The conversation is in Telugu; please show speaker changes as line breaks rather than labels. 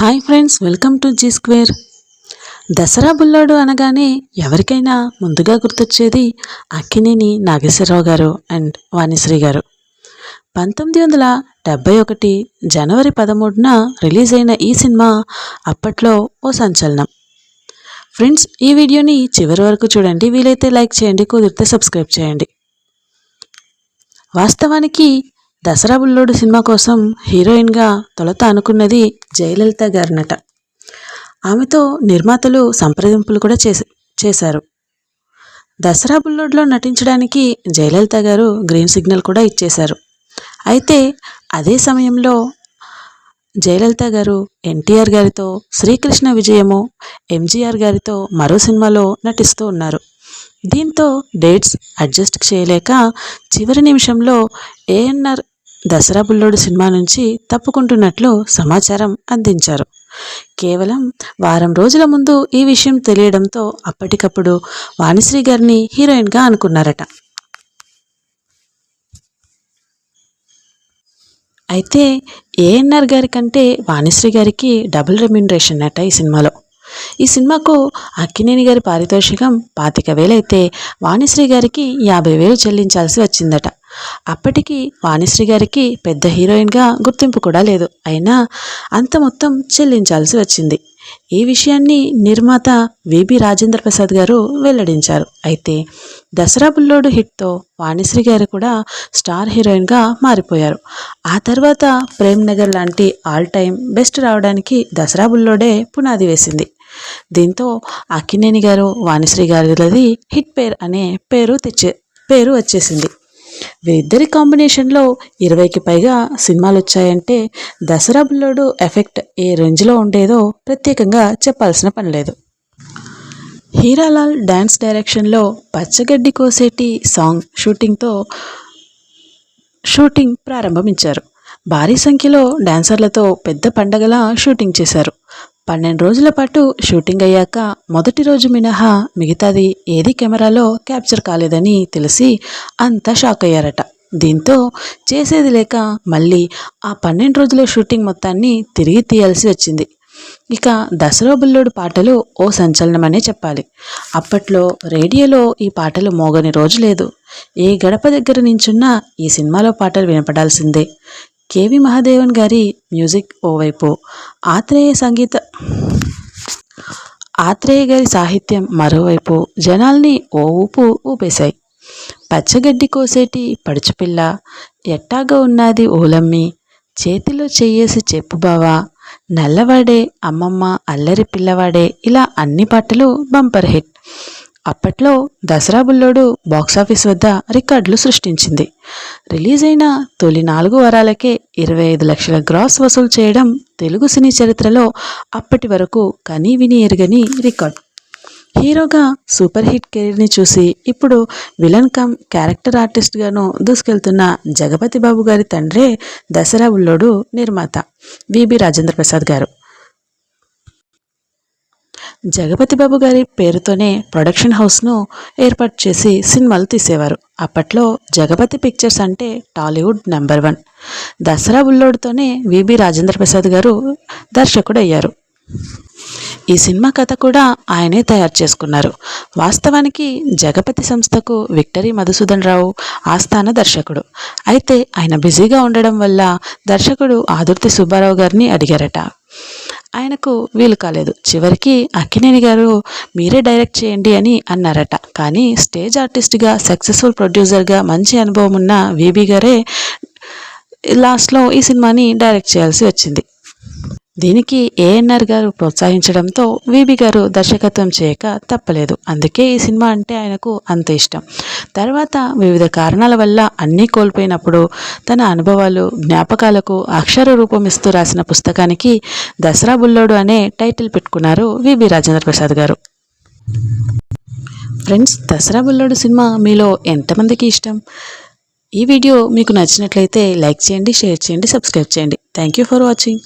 Hi friends welcome to Zee square. Dasara Bullodu అనగానే ఎవరికైనా ముందుగా గుర్తొచ్చేది అక్కినేని నాగేశ్వరరావు గారు అండ్ వాణిశ్రీ గారు. పంతొమ్మిది వందల డెబ్భై ఒకటి జనవరి పదమూడున రిలీజ్ అయిన ఈ సినిమా అప్పట్లో ఓ సంచలనం. ఫ్రెండ్స్ ఈ వీడియోని చివరి వరకు చూడండి. వీలైతే లైక్ చేయండి కుదిరితే సబ్స్క్రైబ్ చేయండి. వాస్తవానికి దసరా బుల్లోడు సినిమా కోసం హీరోయిన్గా తొలత అనుకున్నది జయలలిత గారినట. ఆమెతో నిర్మాతలు సంప్రదింపులు కూడా చేసి చేశారు. దసరా బుల్లోడ్లో నటించడానికి జయలలిత గారు గ్రీన్ సిగ్నల్ కూడా ఇచ్చేశారు. అయితే అదే సమయంలో జయలలిత గారు ఎన్టీఆర్ గారితో శ్రీకృష్ణ విజయము ఎంజీఆర్ గారితో మరో సినిమాలో నటిస్తూ ఉన్నారు. దీంతో డేట్స్ అడ్జస్ట్ చేయలేక చివరి నిమిషంలో ఏఎన్ఆర్ దసరా బుల్లోడు సినిమా నుంచి తప్పుకుంటున్నట్లు సమాచారం అందించారు. కేవలం వారం రోజుల ముందు ఈ విషయం తెలియడంతో అప్పటికప్పుడు వాణిశ్రీ గారిని హీరోయిన్గా అనుకున్నారట. అయితే ఏఎన్ఆర్ గారి కంటే వాణిశ్రీ గారికి డబుల్ రెమ్యునరేషన్ అట ఈ సినిమాలో. ఈ సినిమాకు అక్కినేని గారి పారితోషికం పాతిక వేలైతే వాణిశ్రీ గారికి యాభై వేలు చెల్లించాల్సి వచ్చిందట. అప్పటికి వాణిశ్రీ గారికి పెద్ద హీరోయిన్గా గుర్తింపు కూడా లేదు. అయినా అంత మొత్తం చెల్లించాల్సి వచ్చింది. ఈ విషయాన్ని నిర్మాత విబి రాజేంద్ర ప్రసాద్ గారు వెల్లడించారు. అయితే దసరా బుల్లోడు హిట్తో వాణిశ్రీ గారు కూడా స్టార్ హీరోయిన్గా మారిపోయారు. ఆ తర్వాత ప్రేమ్ నగర్ లాంటి ఆల్ టైమ్ బెస్ట్ రావడానికి దసరా బుల్లోడే పునాది వేసింది. దీంతో అక్కినేని గారు వాణిశ్రీ గారిది హిట్ పేర్ అనే పేరు తెచ్చే పేరు వచ్చేసింది. వీరిద్దరి కాంబినేషన్లో ఇరవైకి పైగా సినిమాలు వచ్చాయంటే దసరా బుల్లోడు ఎఫెక్ట్ ఏ రేంజ్లో ఉండేదో ప్రత్యేకంగా చెప్పాల్సిన పని లేదు. హీరాలాల్ డ్యాన్స్ డైరెక్షన్లో పచ్చగడ్డి కోసేటి సాంగ్ షూటింగ్తో షూటింగ్ ప్రారంభించారు భారీ సంఖ్యలో డాన్సర్లతో పెద్ద పండగలా షూటింగ్ చేశారు. పన్నెండు రోజుల పాటు షూటింగ్ అయ్యాక మొదటి రోజు మినహా మిగతాది ఏది కెమెరాలో క్యాప్చర్ కాలేదని తెలిసి అంతా షాక్ అయ్యారట. దీంతో చేసేది లేక మళ్ళీ ఆ పన్నెండు రోజుల షూటింగ్ మొత్తాన్ని తిరిగి తీయాల్సి వచ్చింది. ఇక దసరా బుల్లోడు పాటలు ఓ సంచలనమనే చెప్పాలి. అప్పట్లో రేడియోలో ఈ పాటలు మోగని రోజు లేదు. ఏ గడప దగ్గర నించున్నా ఈ సినిమాలో పాటలు వినపడాల్సిందే. కేవి మహాదేవన్ గారి మ్యూజిక్ ఓవైపు ఆత్రేయ సంగీత ఆత్రేయ గారి సాహిత్యం మరోవైపు జనాల్ని ఓ ఊపు ఊపేశాయి. పచ్చగడ్డి కోసేటి పడుచుపిల్ల ఎట్టాగా ఉన్నది ఓలమ్మి చేతిలో చెయ్యేసి చెప్పు బావా నల్లవాడే అమ్మమ్మ అల్లరి పిల్లవాడే ఇలా అన్ని పాటలు బంపర్ హిట్. అప్పట్లో దసరా బుల్లోడు బాక్సాఫీస్ వద్ద రికార్డులు సృష్టించింది. రిలీజ్ అయిన తొలి నాలుగు వారాలకే ఇరవై ఐదు లక్షల గ్రాస్ వసూలు చేయడం తెలుగు సినీ చరిత్రలో అప్పటి వరకు కనీ విని ఎరుగని రికార్డ్. హీరోగా సూపర్ హిట్ కెరీర్ని చూసి ఇప్పుడు విలన్ కమ్ క్యారెక్టర్ ఆర్టిస్ట్గాను దూసుకెళ్తున్న జగపతి బాబు గారి తండ్రే దసరా ఉల్లోడు నిర్మాత విబి రాజేంద్ర ప్రసాద్ గారు. జగపతి బాబు గారి పేరుతోనే ప్రొడక్షన్ హౌస్ను ఏర్పాటు చేసి సినిమాలు తీసేవారు. అప్పట్లో జగపతి పిక్చర్స్ అంటే టాలీవుడ్ నెంబర్ వన్. దసరా బుల్లోడ్తోనే విబి రాజేంద్ర ప్రసాద్ గారు దర్శకుడు అయ్యారు ఈ సినిమా కథ కూడా ఆయనే తయారు చేసుకున్నారు. వాస్తవానికి జగపతి సంస్థకు విక్టరీ మధుసూదన్ రావు ఆస్థాన దర్శకుడు. అయితే ఆయన బిజీగా ఉండడం వల్ల దర్శకుడు ఆదుర్తి సుబ్బారావు గారిని అడిగారట. ఆయనకు వీలు కాలేదు. చివరికి అక్కినేని గారు మీరే డైరెక్ట్ చేయండి అని అన్నారట. కానీ స్టేజ్ ఆర్టిస్ట్గా సక్సెస్ఫుల్ ప్రొడ్యూసర్గా మంచి అనుభవం ఉన్న వీబీ గారే లాస్ట్లో ఈ సినిమాని డైరెక్ట్ చేయాల్సి వచ్చింది. దీనికి ఏఎన్ఆర్ గారు ప్రోత్సహించడంతో విబి గారు దర్శకత్వం చేయక తప్పలేదు. అందుకే ఈ సినిమా అంటే ఆయనకు అంత ఇష్టం. తర్వాత వివిధ కారణాల వల్ల అన్నీ కోల్పోయినప్పుడు తన అనుభవాలు జ్ఞాపకాలకు అక్షర రూపం ఇస్తూ రాసిన పుస్తకానికి దసరా బుల్లోడు అనే టైటిల్ పెట్టుకున్నారు విబి రాజేంద్ర ప్రసాద్ గారు. ఫ్రెండ్స్ దసరా బుల్లోడు సినిమా మీలో ఎంతమందికి ఇష్టం? ఈ వీడియో మీకు నచ్చినట్లయితే లైక్ చేయండి షేర్ చేయండి సబ్స్క్రైబ్ చేయండి. Thank you for watching